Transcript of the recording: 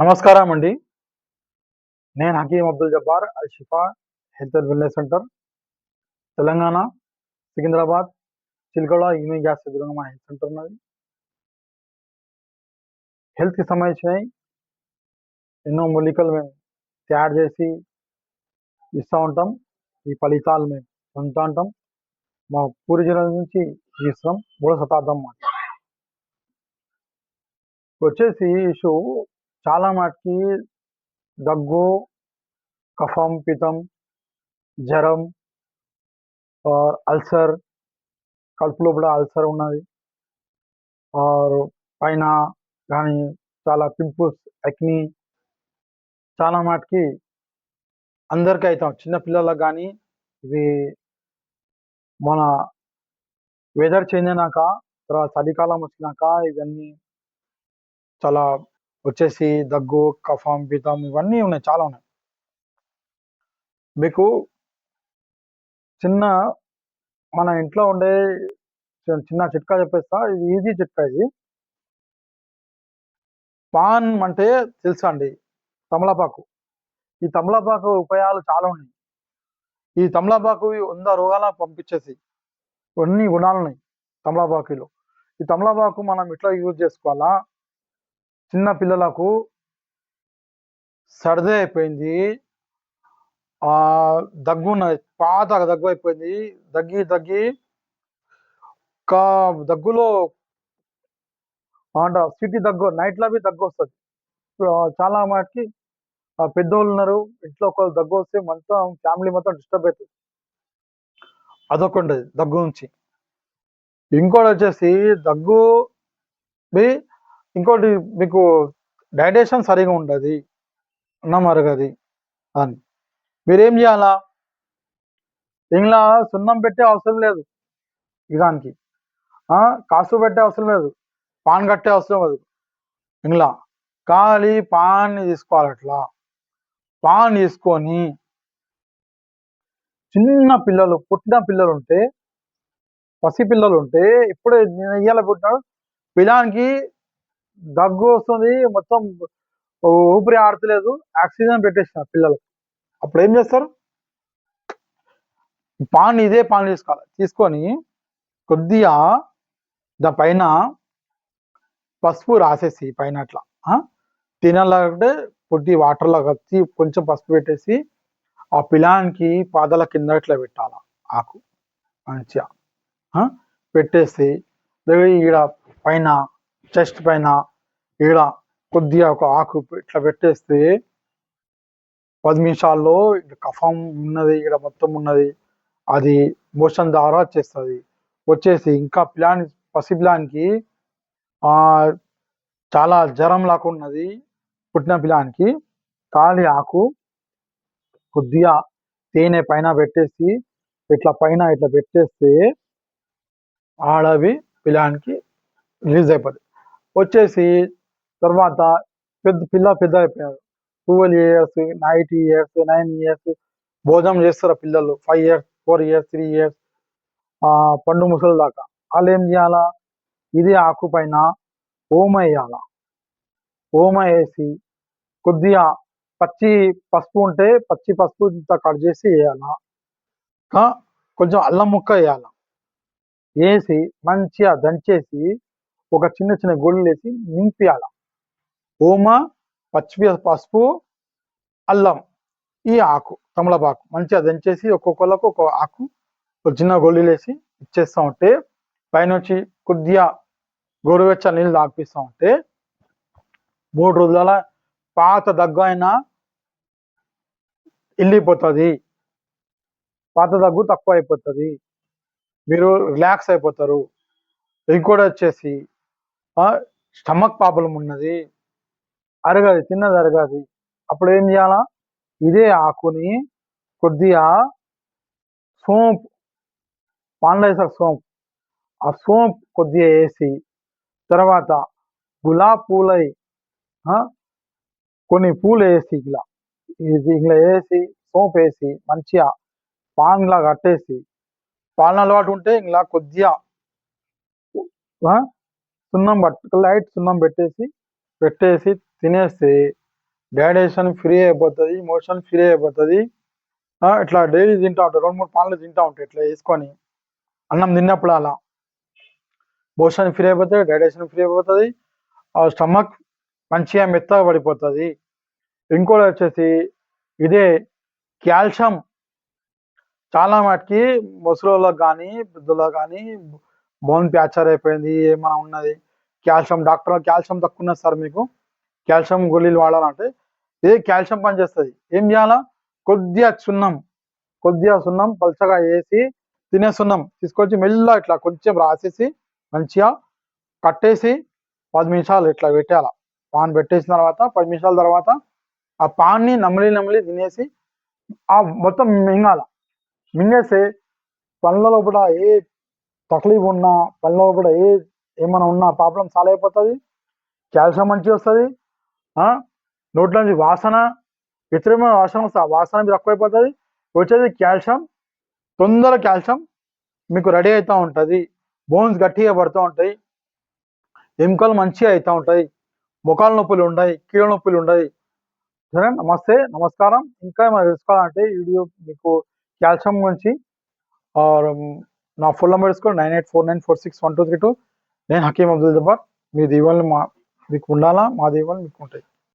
నమస్కారం అండి. నేను Hakeem Abdul Jabbar Al Shifa health and wellness centre Telangana Secunderabad చిల్కడ ఈమె గ్యాస్ ఎదురుగా మా హెల్త్ సెంటర్ ఉన్నది. హెల్త్కి సంబంధించినవి ఎన్నో మూలికలు మేము తయారు చేసి ఇస్తూ ఉంటాం. ఈ ఫలితాలు మేము పొందుతూ ఉంటాం. మా పూర్వజుల నుంచి ఇస్తాం మూడో శతాబ్దం మాట వచ్చేసి ఇష్యూ చాలా మటుకి దగ్గు కఫం పితం జ్వరం అల్సర్ కడుపు లోపల అల్సర్ ఉన్నది. ఆర్ పైన కానీ చాలా పింపుల్స్ అగ్ని చాలా మటుకి అందరికీ అవుతాం చిన్నపిల్లలకు కానీ ఇవి మన వెదర్ చేంజ్ అయినాక తర్వాత చలికాలం వచ్చినాక ఇవన్నీ చాలా వచ్చేసి దగ్గు కఫం పితం ఇవన్నీ ఉన్నాయి చాలా ఉన్నాయి. మీకు చిన్న మన ఇంట్లో ఉండే చిన్న చిట్కా చెప్పేస్తా. ఇది ఈజీ చిట్కా ఇది. పాన్ అంటే తెలుసా అండి? తమలపాకు. ఈ తమలపాకు ఉపయోగాలు చాలా ఉన్నాయి. ఈ తమలపాకు వంద రోగాల పంపించేసి కొన్ని గుణాలు ఉన్నాయి తమలపాకులో. ఈ తమలపాకు మనం ఇట్లా యూజ్ చేసుకోవాలా? చిన్న పిల్లలకు సర్ది అయిపోయింది. ఆ దగ్గు ఉన్నది పాత దగ్గు అయిపోయింది. దగ్గి దగ్గి కా దగ్గులో అంట సిటీ దగ్గు నైట్లో దగ్గు వస్తుంది. చాలా మటుకి పెద్దోళ్ళు ఉన్నారు. ఇంట్లో ఒకళ్ళు దగ్గు వస్తే మొత్తం ఫ్యామిలీ మొత్తం డిస్టర్బ్ అవుతుంది అదొక ఉండదు దగ్గు నుంచి. ఇంకోటి వచ్చేసి దగ్గు మీ ఇంకోటి మీకు డైజెషన్ సరిగా ఉండదు అన్నం అరగది అని. మీరేం చేయాలా? ఇంట్లో సున్నం పెట్టే అవసరం లేదు ఇదానికి ఆ, కాసు పెట్టే అవసరం లేదు. పాన్ కట్టే అవసరం లేదు. ఇంట్లో ఖాళీ పాన్ తీసుకోవాలి అట్లా. పాన్ తీసుకొని చిన్న పిల్లలు పుట్టిన పిల్లలు ఉంటే పసి పిల్లలు ఉంటే ఇప్పుడే నేను ఇయ్యాల పుట్టినాడు. పిల్లానికి దగ్గు వస్తుంది మొత్తం ఊపిరి ఆడతలేదు ఆక్సిజన్ పెట్టేసిన పిల్లలు అప్పుడు ఏం చేస్తారు? పాన్ ఇదే పాన్ తీసుకోవాలి. తీసుకొని కొద్దిగా దాని పైన పసుపు రాసేసి పైన అట్లా తినాలంటే కొద్ది వాటర్లో కలిసి కొంచెం పసుపు పెట్టేసి ఆ పిలానికి పాదాల కింద ఇట్లా పెట్టాల ఆకు. మంచిగా పెట్టేసి ఈడ పైన చెస్ట్ పైన ఈడ కొద్దిగా ఒక ఆకు ఇట్లా పెట్టేస్తే పది నిమిషాల్లో కఫం ఉన్నది ఇక్కడ మొత్తం ఉన్నది. అది మోషన్ ద్వారా వచ్చేస్తుంది. వచ్చేసి ఇంకా ప్లాన్ పసి పిలానికి ఆ చాలా జ్వరం లాగా ఉన్నది. పుట్టిన పిలానికి ఖాళీ ఆకు కొద్దిగా తేనె పైన పెట్టేసి ఇట్లా పైన ఇట్లా పెట్టేస్తే ఆడవి పిలానికి రిలీజ్ అయిపోతుంది వచ్చేసి తర్వాత పెద్ద పిల్ల పెద్ద అయిపోయారు twelve years night years nine years భోజనం చేస్తారు పిల్లలు? Five years four years three years. పండు ముసలి దాకా. వాళ్ళు ఏం చేయాలా? ఇది ఆకు పైన ఓమ వేయాల? ఓమ వేసి కొద్దిగా పచ్చి పసుపు ఉంటే పచ్చి పసుపు ఇంత కట్ చేసి వేయాల? కొంచెం అల్లం ముక్క వేయాల? వేసి మంచిగా దంచేసి ఒక చిన్న చిన్న గోళీలు వేసి నింపియాల. ఓమ పచ్చి పసుపు అల్లం ఈ ఆకు తమలపాకు మంచిగా దంచేసి ఒక్కొక్కళ్ళకు ఒక ఆకు ఒక చిన్న గోళీలు వేసి ఇచ్చేస్తా ఉంటే పైన వచ్చి కొద్దిగా గోరువెచ్చ నీళ్ళు తాగిపిస్తా ఉంటే మూడు రోజుల పాత దగ్గు అయినా వెళ్ళిపోతుంది పాత దగ్గు తక్కువ అయిపోతుంది మీరు రిలాక్స్ అయిపోతారు. ఇంకోటి వచ్చేసి స్టమక్ ప్రాబ్లం ఉన్నది. అరగది తిన్నది అరగది. అప్పుడు ఏం చేయాలా? ఇదే ఆకుని కొద్దిగా సోంపు పాన్లో సోంపు. ఆ సోంపు కొద్దిగా వేసి తర్వాత గులాబ్ పూలై ఆ, కొన్ని పూలు వేసి ఇలా ఇది ఇలా వేసి సోంపు వేసి మంచిగా పాన్లా కట్టేసి పాలన అలవాటు ఉంటే ఇలా కొద్దిగా ఆ, సున్నం పట్టు లైట్ సున్నం పెట్టేసి పెట్టేసి తినేస్తే డైడేషన్ ఫ్రీ అయిపోతుంది మోషన్ ఫ్రీ అయిపోతుంది. ఇట్లా డైలీ తింటా ఉంటాయి రెండు మూడు పాలు తింటా ఉంటాయి ఇట్లా వేసుకొని. అన్నం తిన్నప్పుడు అలా. మోషన్ ఫ్రీ అయిపోతుంది డైడేషన్ ఫ్రీ అయిపోతుంది. ఆ స్టమక్ మంచిగా మెత్తగా పడిపోతుంది. ఇంకోటి వచ్చేసి ఇదే కాల్షియం. చాలా మటుకి ముసలోళ్ళకి కానీ పెద్దలకు కానీ బోన్ ప్యాచర్ అయిపోయింది ఏమైనా ఉన్నది. కాల్షియం డాక్టర్ కాల్షియం తక్కువ ఉన్నది సార్ మీకు. కాల్షియం గోళీలు వాడాలంటే ఇదే కాల్షియం పనిచేస్తుంది ఏం చేయాలా? కొద్దిగా సున్నం కొద్దిగా సున్నం పలచగా వేసి తినే సున్నం తీసుకొచ్చి మెల్ల ఇట్లా కొంచెం రాసేసి మంచిగా కట్టేసి పది నిమిషాలు ఇట్లా పెట్టాల పాన్ పెట్టేసిన తర్వాత పది నిమిషాల తర్వాత ఆ పాన్ని నమిలి నమిలి తినేసి ఆ మొత్తం మింగాల. మింగేస్తే పళ్ళ లోపల ఏ తక్లీఫ్ ఉన్నా పళ్ళ లోపల ఏ ఏమైనా ఉన్నా ప్రాబ్లం సాల్వ్ అయిపోతుంది. కాల్షియం మంచిగా వస్తుంది. నోట్లో నుంచి వాసన వ్యతిరేకమైన వాసన వస్తుంది. ఆ వాసన తక్కువ తక్కువైపోతుంది వచ్చేది కాల్షియం తొందర కాల్షియం మీకు రెడీ అవుతూ ఉంటుంది. బోన్స్ గట్టిగా పడుతూ ఉంటాయి. ఎముకలు మంచిగా అవుతూ ఉంటాయి. ముఖాల నొప్పులు ఉండయి కీళ్ళ నొప్పులు ఉండయి. సరే నమస్తే నమస్కారం. ఇంకా ఏమైనా తెలుసుకోవాలంటే వీడియో మీకు కాల్షియం గురించి నా ఫోన్ నెంబర్ తీసుకోండి nine eight four nine four six one two three two నేను హకీం అబ్దుల్ జబ్బార్. మీ దీవెనలు మా మీకు ఉండాలా? మా దీవెనలు మీకు ఉంటాయి